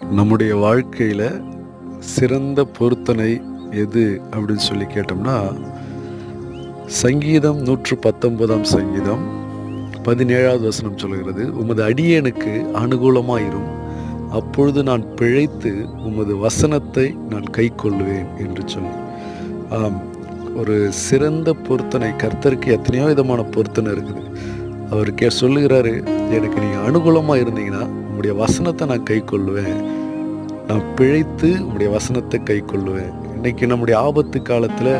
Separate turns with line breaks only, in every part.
நம்முடைய வாழ்க்கையில் சிறந்த பொருத்தனை எது அப்படின்னு சொல்லி கேட்டோம்னா சங்கீதம் நூற்று பத்தொன்பதாம் சங்கீதம் பதினேழாவது வசனம் சொல்கிறது உமது அடியனுக்கு அனுகூலமாயிரும். அப்பொழுது நான் பிழைத்து உமது வசனத்தை நான் கைக்கொள்வேன் என்று சொல்லி. ஆம் ஒரு சிறந்த பொருத்தனை கர்த்தருக்கு எத்தனையோ விதமான பொருத்தனை இருக்குது. அவர் கே சொல்லுகிறாரு எனக்கு நீங்கள் அனுகூலமாக இருந்தீங்கன்னா உம்முடைய வசனத்தை நான் கைக்கொள்வேன் நான் பிழைத்து உம்முடைய வசனத்தை கைக்கொள்வேன் இன்னைக்கு நம்முடைய ஆபத்து காலத்தில்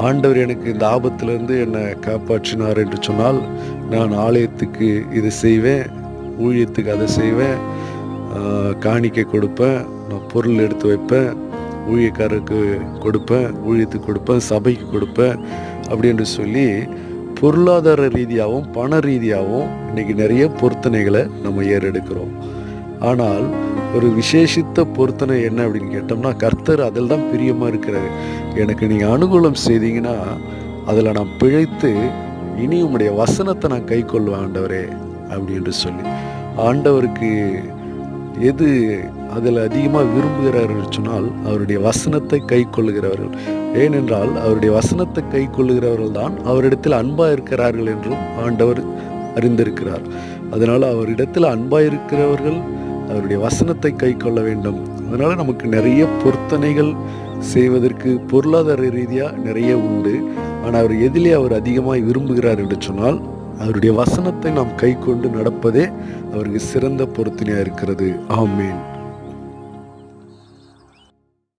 ஆண்டவர் எனக்கு இந்த ஆபத்திலிருந்து என்னை காப்பாற்றினார் என்று சொன்னால் நான் ஆலயத்துக்கு இது செய்வேன் ஊழியத்துக்கு அதை செய்வேன் காணிக்கை கொடுப்பேன் நான் பொருள் எடுத்து வைப்பேன் ஊழியக்காரருக்கு கொடுப்பேன் ஊழியத்துக்கு கொடுப்பேன் சபைக்கு கொடுப்பேன் அப்படி என்று சொல்லி பொருளாதார ரீதியாகவும் பண ரீதியாகவும் இன்னைக்கு நிறைய பொருத்தனைகளை நம்ம ஏறெடுக்கிறோம். ஆனால் ஒரு விசேஷித்த பொருத்தனை என்ன அப்படின்னு கேட்டோம்னா கர்த்தர் அதில் தான் பிரியமாக இருக்கிறாரு. எனக்கு நீங்கள் அனுகூலம் செய்தீங்கன்னா அதில் நான் பிழைத்து இனி உங்களுடைய வசனத்தை நான் கை கொள்வேன் ஆண்டவரே அப்படின்னு சொல்லி. ஆண்டவருக்கு எது அதில் அதிகமாக விரும்புகிறார்கள் சொன்னால் அவருடைய வசனத்தை கை கொள்ளுகிறவர்கள். ஏனென்றால் அவருடைய வசனத்தை கை கொள்ளுகிறவர்கள் தான் அவரிடத்தில் அன்பாக இருக்கிறார்கள் என்றும் ஆண்டவர் அறிந்திருக்கிறார். அதனால் அவரிடத்தில் அன்பாக இருக்கிறவர்கள் அவருடைய வசனத்தை கை கொள்ள வேண்டும். அதனால் நமக்கு நிறைய பொருத்தனைகள் செய்வதற்கு பொருளாதார ரீதியாக நிறைய உண்டு. ஆனால் அவர் எதிலே அவர் அதிகமாக விரும்புகிறார் என்று சொன்னால் அவருடைய வசனத்தை நாம் கை கொண்டு நடப்பதே அவருக்கு சிறந்த பொருத்தனையாக இருக்கிறது. ஆமேன்.